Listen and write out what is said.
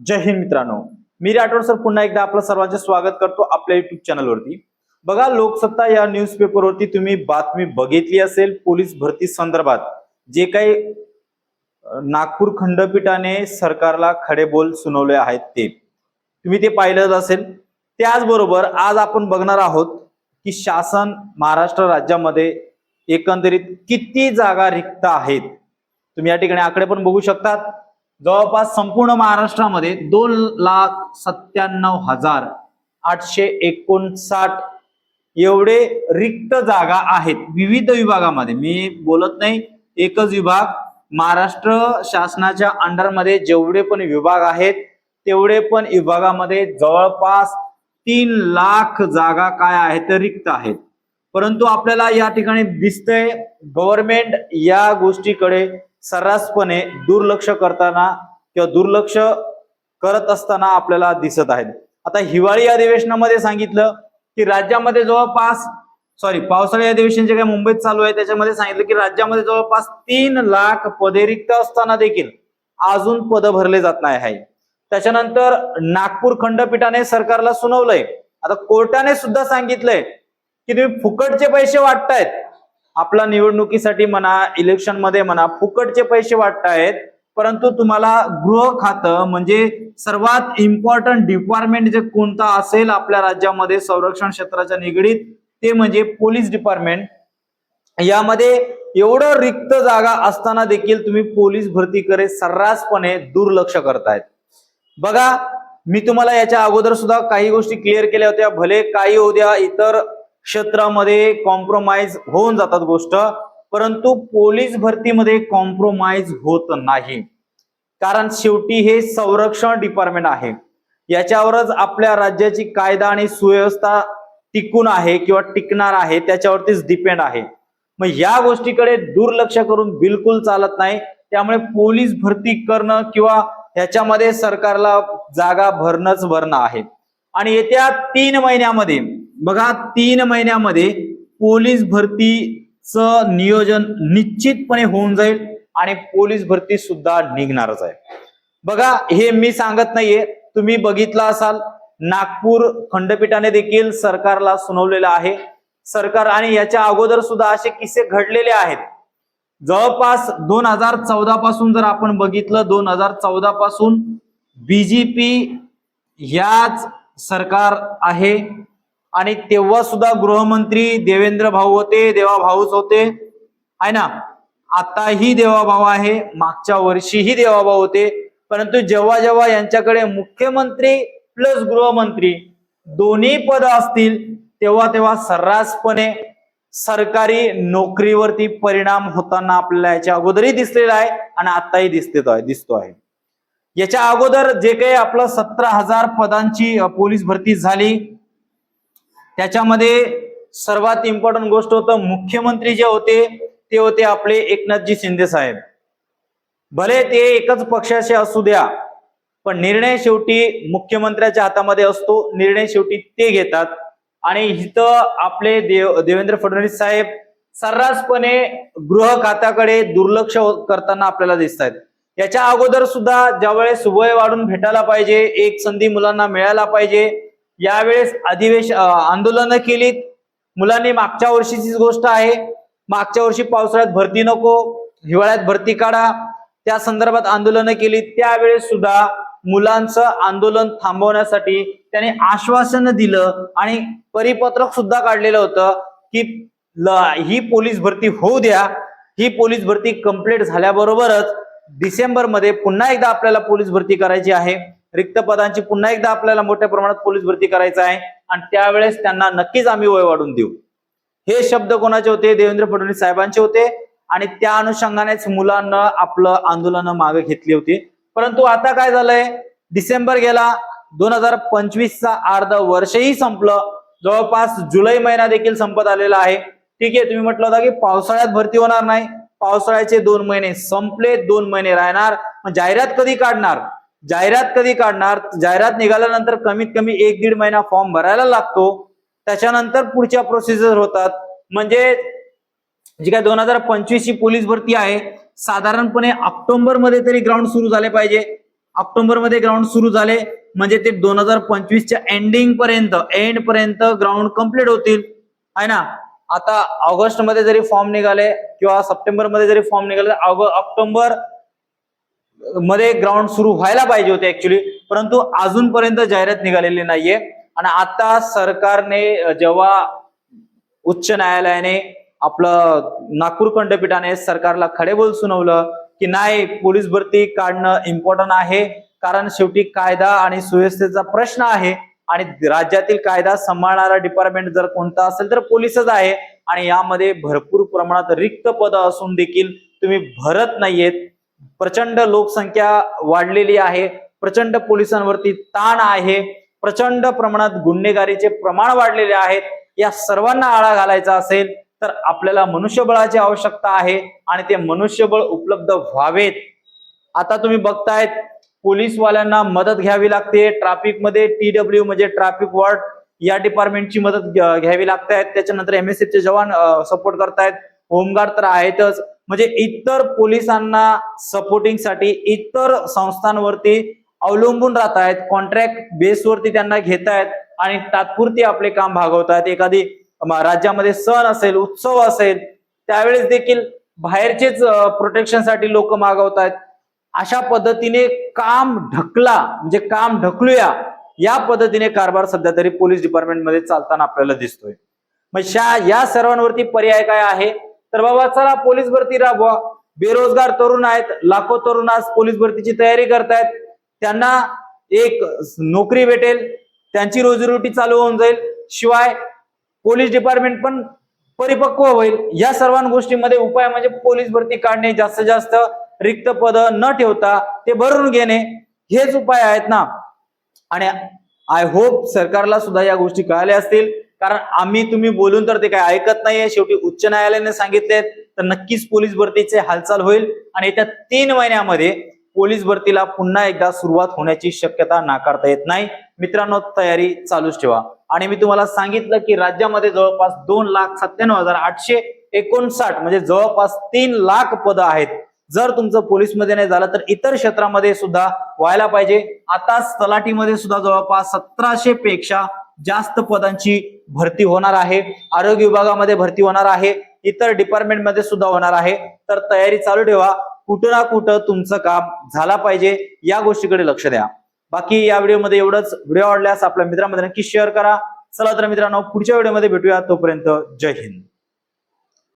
जय हिंद मित्रांनो. मी राठोड सर पुन्हा एकदा आपलं सर्वांचे स्वागत करतो आपल्या युट्यूब चॅनलवरती बघा लोकसत्ता या न्यूजपेपरवरती तुम्ही बातमी बघितली असेल पोलीस भरती संदर्भात. जे काही नागपूर खंडपीठाने सरकारला खडे बोल सुनावले आहेत ते. तुम्ही ते पाहिलं असेल. त्याचबरोबर आज आपण बघणार आहोत की शासन महाराष्ट्र राज्यामध्ये एकंदरीत किती जागा रिक्त आहेत. तुम्ही या ठिकाणी आकडे पण बघू शकतात. जवळपास संपूर्ण महाराष्ट्रामध्ये दोन लाख सत्त्याण्णव हजार आठशे एकोणसाठ एवढे रिक्त जागा आहेत. विविध विभागामध्ये. मी बोलत नाही एकच विभाग. महाराष्ट्र शासनाच्या अंडरमध्ये जेवढे पण विभाग आहेत तेवढे पण विभागामध्ये जवळपास तीन लाख जागा काय आहेत रिक्त आहेत. परंतु आपल्याला या ठिकाणी दिसतंय गव्हर्नमेंट या गोष्टीकडे सर्रासपणे दुर्लक्ष करताना किंवा दुर्लक्ष करत असताना आपल्याला दिसत आहेत. आता हिवाळी अधिवेशनामध्ये सांगितलं की राज्यामध्ये जवळपास सॉरी पावसाळी अधिवेशन जे काही मुंबईत चालू आहे त्याच्यामध्ये सांगितलं की राज्यामध्ये जवळपास तीन लाख पदे रिक्त असताना देखील अजून पद भरले जात नाही आहे त्याच्यानंतर नागपूर खंडपीठाने सरकारला सुनावलंय. आता कोर्टाने सुद्धा सांगितलंय की तुम्ही फुकटचे पैसे वाटतायत. आपला निवडणुकीसाठी म्हणा इलेक्शनमध्ये म्हणा फुकटचे पैसे वाटतायत परंतु तुम्हाला गृह खातं म्हणजे सर्वात इम्पॉर्टंट डिपार्टमेंट जे कोणता असेल आपल्या राज्यामध्ये संरक्षण क्षेत्राच्या निगडीत ते म्हणजे पोलीस डिपार्टमेंट यामध्ये एवढं रिक्त जागा असताना देखील तुम्ही पोलीस भरतीकडे सर्रासपणे दुर्लक्ष करतायत. बघा मी तुम्हाला याच्या अगोदर सुद्धा काही गोष्टी क्लिअर केल्या होत्या. भले काही उद्या इतर क्षेत्रामध्ये कॉम्प्रोमाइज होऊन जातात गोष्ट. परंतु पोलीस भरतीमध्ये कॉम्प्रोमाइज होत नाही. कारण शेवटी हे संरक्षण डिपार्टमेंट आहे. याच्यावरच आपल्या राज्याची कायदा आणि सुव्यवस्था टिकून आहे किंवा टिकणार आहे त्याच्यावरतीच डिपेंड आहे. मग या गोष्टीकडे दुर्लक्ष करून बिलकुल चालत नाही. त्यामुळे पोलीस भरती करणं किंवा ह्याच्यामध्ये सरकारला जागा भरणंच भरणं आहे. आणि येत्या तीन महिन्यामध्ये बघा तीन महिन्यामध्ये पोलीस भरतीचं नियोजन निश्चितपणे होऊन जाईल आणि पोलीस भरती सुद्धा निघणारच आहे. बघा हे मी सांगत नाहीये. तुम्ही बघितलं असाल नागपूर खंडपीठाने देखील सरकारला सुनावलेलं आहे. सरकार आणि याच्या अगोदर सुद्धा असे किस्से घडलेले आहेत. जवळपास दोन हजार चौदा पासून जर आपण बघितलं दोन हजार चौदा पासून बीजेपी याच सरकार आहे. आणि तेव्हा सुद्धा गृहमंत्री देवेंद्र भाऊ होते देवा भाऊच होते. आहे ना? आताही देवाभाऊ आहे मागच्या वर्षीही देवाभाऊ होते. परंतु जेव्हा जेव्हा यांच्याकडे मुख्यमंत्री प्लस गृहमंत्री दोन्ही पद असतील तेव्हा तेव्हा सर्रासपणे सरकारी नोकरीवरती परिणाम होताना आपल्याला याच्या अगोदरही दिसलेला आहे आणि आताही दिसते दिसतो आहे. याच्या अगोदर जे काही आपलं सतरा हजार पदांची पोलीस भरती झाली त्याच्यामध्ये सर्वात इम्पॉर्टंट गोष्ट होतं मुख्यमंत्री जे होते ते होते आपले एकनाथजी शिंदे साहेब. भले ते एकच पक्षाचे असू द्या पण निर्णय शेवटी मुख्यमंत्र्याच्या हातामध्ये असतो निर्णय शेवटी ते घेतात. आणि इथं आपले देव देवेंद्र फडणवीस साहेब सर्रासपणे गृह खात्याकडे दुर्लक्ष करताना आपल्याला दिसत आहेत याच्या अगोदर सुद्धा ज्यावेळेस वय वाढून भेटायला पाहिजे एक संधी मुलांना मिळायला पाहिजे यावेळेस अधिवेश आंदोलनं केलीत. मुलांनी मागच्या वर्षीचीच गोष्ट आहे. मागच्या वर्षी पावसाळ्यात भरती नको हिवाळ्यात भरती काढा. त्या संदर्भात आंदोलनं केली त्यावेळेस सुद्धा मुलांचं आंदोलन थांबवण्यासाठी त्याने आश्वासन दिलं आणि परिपत्रक सुद्धा काढलेलं होतं की ल- ही पोलीस भरती होऊ द्या. ही पोलीस भरती कंप्लीट झाल्याबरोबरच डिसेंबरमध्ये पुन्हा एकदा आपल्याला पोलीस भरती करायची आहे. रिक्त पदांची पुन्हा एकदा आपल्याला मोठ्या प्रमाणात पोलीस भरती करायचं आहे. आणि त्यावेळेस त्यांना नक्कीच आम्ही वय वाढून देऊ. हे शब्द कोणाचे होते? देवेंद्र फडणवीस साहेबांचे होते. आणि त्या अनुषंगानेच मुलांना आपलं आंदोलन मागे घेतली होती. परंतु आता काय झालंय? डिसेंबर गेला. दोन हजार पंचवीसचा अर्ध वर्षही संपलं. जवळपास जुलै महिना देखील संपत आलेला आहे. ठीक आहे तुम्ही म्हटलं होता की पावसाळ्यात भरती होणार नाही. पावसाळ्याचे दोन महिने संपले दोन महिने राहणार. मग जाहिरात कधी काढणार? जाहिरात कधी काढणार? जाहिरात निघाल्यानंतर कमीत कमी एक दीड महिना फॉर्म भरायला लागतो. त्याच्यानंतर पुढच्या प्रोसिजर होतात. म्हणजे जी काय दोन हजार पंचवीस ची पोलीस भरती आहे साधारणपणे ऑक्टोबरमध्ये तरी ग्राउंड सुरू झाले पाहिजे. ऑक्टोबरमध्ये ग्राउंड सुरू झाले म्हणजे ते दोन हजार पंचवीसच्या एंडिंग पर्यंत एंड पर्यंत ग्राउंड कंप्लीट होतील. आहे ना? आता ऑगस्टमध्ये जरी फॉर्म निघाले किंवा सप्टेंबरमध्ये जरी फॉर्म निघाले ऑक्टोबर मध्ये ग्राउंड सुरू व्हायला पाहिजे होते ऍक्च्युली परंतु अजूनपर्यंत जाहिरात निघालेली नाहीये. आणि आता सरकारने जेव्हा उच्च न्यायालयाने आपलं नागपूर खंडपीठाने सरकारला खडेबोल सुनावलं की नाही पोलीस भरती काढणं इम्पॉर्टंट आहे. कारण शेवटी कायदा आणि सुव्यवस्थेचा प्रश्न आहे. आणि राज्यातील कायदा सांभाळणारा डिपार्टमेंट जर कोणता असेल तर पोलीसच आहे. आणि यामध्ये भरपूर प्रमाणात रिक्त पद असून देखील तुम्ही भरत नाहीयेत. प्रचंड लोकसंख्या वाढलेली आहे प्रचंड पोलिसांवरती ताण आहे प्रचंड प्रमाणात गुन्हेगारीचे प्रमाण वाढलेले आहेत या सर्वांना आळा घालायचा असेल तर आपल्याला मनुष्यबळाची आवश्यकता आहे आणि ते मनुष्यबळ उपलब्ध व्हावेत. आता तुम्ही बघतायत पोलीसवाल्यांना मदत घ्यावी लागते ट्राफिकमध्ये टी डब्ल्यू म्हणजे ट्रॅफिक वॉर्ड या डिपार्टमेंटची मदत घ्यावी लागतायत त्याच्यानंतर एमएसएफचे जवान सपोर्ट करतायत. होमगार्ड तर आहेतच म्हणजे इतर पोलिसांना सपोर्टिंगसाठी इतर संस्थांवरती अवलंबून राहत आहेत कॉन्ट्रॅक्ट बेसवरती त्यांना घेत आहेत आणि तात्पुरती आपले काम भागवतात. एखादी राज्यामध्ये सण असेल उत्सव असेल त्यावेळेस देखील बाहेरचेच प्रोटेक्शनसाठी लोक मागवतायत. अशा पद्धतीने काम ढकला म्हणजे काम ढकलूया या पद्धतीने कारभार सध्या तरी पोलीस डिपार्टमेंटमध्ये चालताना आपल्याला दिसतोय. मग शा- या सर्वांवरती पर्याय काय आहे? तर बाबा चला पोलीस भरती राबवा. बेरोजगार तरुण आहेत लाखो तरुण आज पोलीस भरतीची तयारी करतायत. त्यांना एक नोकरी भेटेल त्यांची रोजीरोटी चालू होऊन जाईल. शिवाय पोलीस डिपार्टमेंट पण परिपक्व होईल. या सर्व गोष्टींमध्ये उपाय म्हणजे पोलीस भरती काढणे जास्तीत जास्त रिक्त पद न ठेवता ते भरून घेणे हेच उपाय आहेत ना. आणि आय होप सरकारला सुद्धा या गोष्टी कळाल्या असतील. कारण आम्ही तुम्ही बोलून तर ते काय ऐकत नाहीये. शेवटी उच्च न्यायालयाने सांगितले तर नक्कीच पोलीस भरतीचे हालचाल होईल आणि येत्या तीन महिन्यामध्ये पोलीस भरतीला पुन्हा एकदा सुरुवात होण्याची शक्यता नाकारता येत नाही. मित्रांनो तयारी चालूच ठेवा. आणि मी तुम्हाला सांगितलं की राज्यामध्ये जवळपास दोन लाख सत्त्याण्णव हजार आठशे एकोणसाठ म्हणजे जवळपास तीन लाख पदं आहेत. जर तुमचं पोलीसमध्ये नाही झालं तर इतर क्षेत्रामध्ये सुद्धा व्हायला पाहिजे. आता तलाठीमध्ये सुद्धा जवळपास सतराशे पेक्षा जास्त पदांची भरती होणार आहे. आरोग्य विभागामध्ये भरती होणार आहे. इतर डिपार्टमेंटमध्ये सुद्धा होणार आहे. तर तयारी चालू ठेवा. कुठं ना कुठं तुमचं काम झाला पाहिजे या गोष्टीकडे लक्ष द्या. बाकी या व्हिडिओमध्ये एवढंच. व्हिडिओ आवडल्यास आपल्या मित्रांमध्ये नक्की शेअर करा. चला तर मित्रांनो पुढच्या व्हिडिओमध्ये भेटूया. तोपर्यंत जय हिंद.